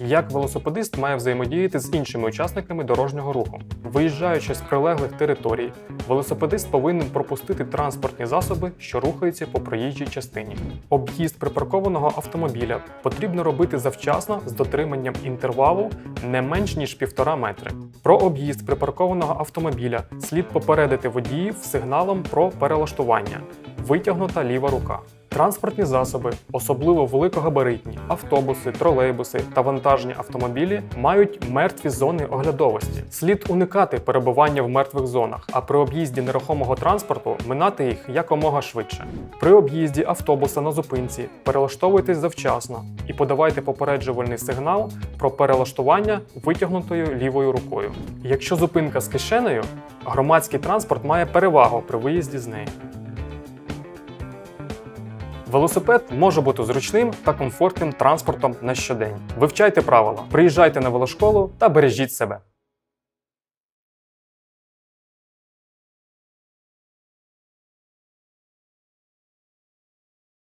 Як велосипедист має взаємодіяти з іншими учасниками дорожнього руху? Виїжджаючи з прилеглих територій, велосипедист повинен пропустити транспортні засоби, що рухаються по проїжджій частині. Об'їзд припаркованого автомобіля потрібно робити завчасно з дотриманням інтервалу не менш ніж півтора метри. Про об'їзд припаркованого автомобіля слід попередити водіїв сигналом про перелаштування, витягнута ліва рука. Транспортні засоби, особливо великогабаритні, автобуси, тролейбуси та вантажні автомобілі мають мертві зони оглядовості. Слід уникати перебування в мертвих зонах, а при об'їзді нерухомого транспорту минати їх якомога швидше. При об'їзді автобуса на зупинці перелаштовуйтесь завчасно і подавайте попереджувальний сигнал про перелаштування витягнутою лівою рукою. Якщо зупинка з кишенею, громадський транспорт має перевагу при виїзді з неї. Велосипед може бути зручним та комфортним транспортом на щодень. Вивчайте правила, приїжджайте на велошколу та бережіть себе.